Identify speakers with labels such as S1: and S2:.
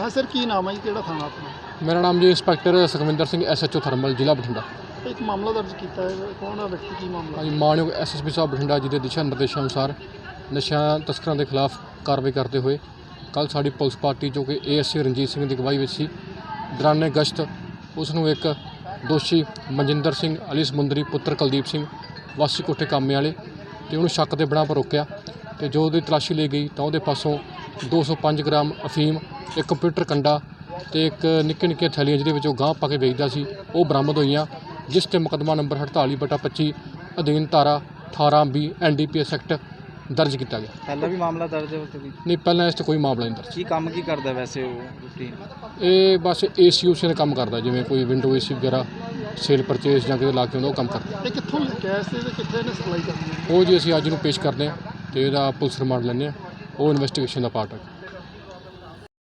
S1: ਹਾਂ ਸਰ ਕੀ ਨਾਮ ਹੈ ਜੀ? ਕਿਹੜਾ ਥਾਣਾ ਆਪਣਾ?
S2: ਮੇਰਾ ਨਾਮ ਜੀ inspector Sukhwinder Singh SHO thermal ਜ਼ਿਲ੍ਹਾ ਬਠਿੰਡਾ।
S1: ਇੱਕ ਮਾਮਲਾ ਦਰਜ ਕੀਤਾ ਹੈ। ਕੌਣ ਹੈ ਵਿਅਕਤੀ? ਕੀ ਮਾਮਲਾ?
S2: ਹਾਂਜੀ ਮਾਨਯੋਗ ਐਸਐਸਪੀ ਸਾਹਿਬ ਬਠਿੰਡਾ ਜੀ ਦੇ ਦਿਸ਼ਾ ਨਿਰਦੇਸ਼ਾਂ ਅਨੁਸਾਰ ਨਸ਼ਾ ਤਸਕਰਾਂ ਦੇ ਖਿਲਾਫ ਕਾਰਵਾਈ ਕਰਦੇ ਹੋਏ ਕੱਲ ਸਾਡੀ ਪੁਲਿਸ ਪਾਰਟੀ ਜੋ ਕਿ ਏਐਸਸੀ ਰਣਜੀਤ ਸਿੰਘ ਦੀ ਅਗਵਾਈ ਵਿੱਚ ਸੀ ਦੌਰਾਨੇ ਗਸ਼ਤ ਉਸ ਨੂੰ ਇੱਕ ਦੋਸ਼ੀ ਮਨਜਿੰਦਰ ਸਿੰਘ ਅਲੀ ਸਮੁੰਦਰੀ ਪੁੱਤਰ ਕੁਲਦੀਪ ਸਿੰਘ ਵਾਸੀ ਕੋਠੇ ਕਾਮੇ ਵਾਲੇ ਤੇ ਉਹਨੂੰ ਸ਼ੱਕ ਦੇ ਬਿਨਾਂ ਪਰ ਰੋਕਿਆ ਤੇ ਜੋ ਉਹਦੀ ਤਲਾਸ਼ੀ ਲਈ ਗਈ ਤਾਂ ਉਹਦੇ ਪਾਸੋਂ 205 ਗ੍ਰਾਮ ਅਫੀਮ ਇੱਕ ਕੰਪਿਊਟਰ ਕੰਡਾ ਤੇ ਇੱਕ ਨਿੱਕੇ ਨਿੱਕੇ ਥੈਲੀਆਂ ਜਿਹਦੇ ਵਿੱਚ ਉਹ ਗਾਂਹ ਪਾ ਕੇ ਵੇਚਦਾ ਸੀ। ਉਹ ਬਰਾਮਦ ਹੋਈਆਂ ਜਿਸ ਤੇ ਮੁਕੱਦਮਾ ਨੰਬਰ 48 ਬਟਾ 25 ਅਧੀਨ ਧਾਰਾ 18 ਬੀ ਐਨਡੀਪੀਐਸ ਐਕਟ ਦਰਜ ਕੀਤਾ ਗਿਆ।
S3: ਪਹਿਲਾਂ ਵੀ ਮਾਮਲਾ ਦਰਜ ਹੈ ਵੀ
S2: ਨਹੀਂ ਪਹਿਲਾਂ ਇਸ ਤੇ ਕੋਈ ਮਾਮਲਾ ਨਹੀਂ ਦਰਜ।
S3: ਕੀ ਕੰਮ ਕੀ ਕਰਦਾ ਵੈਸੇ ਉਹ ਰੂਟੀਨ?
S2: ਇਹ ਬਸ ਏਸੀਯੂਸੀ ਦਾ ਕੰਮ ਕਰਦਾ ਜਿਵੇਂ ਕੋਈ ਵਿੰਡੋ ਏਸੀ ਵਗੈਰਾ ਸੇਲ ਪਰਚੇਸ ਜਾਂ ਕਿਤੇ ਲਾ ਕੇ ਆਉਂਦਾ ਉਹ ਕੰਮ ਕਰਦਾ।
S1: ਇਹ ਕਿੱਥੋਂ ਲਿਖਿਆ ਇਸ ਤੇ ਤੇ ਕਿੱਥੇ ਨੇ ਸਪਲਾਈ ਕਰਨੀ
S2: ਉਹ ਜੀ ਅਸੀਂ ਅੱਜ ਨੂੰ ਪੇਸ਼ ਕਰਦੇ ਹਾਂ ਤੇ ਇਹਦਾ ਪੁਲਿਸ ਰਿਮਾਂਡ ਲੈਂਦੇ ਹਾਂ। ਉਹ ਇਨਵੈਸਟੀਗੇਸ਼ਨ ਦਾ ਪਾਰਟ ਹੈ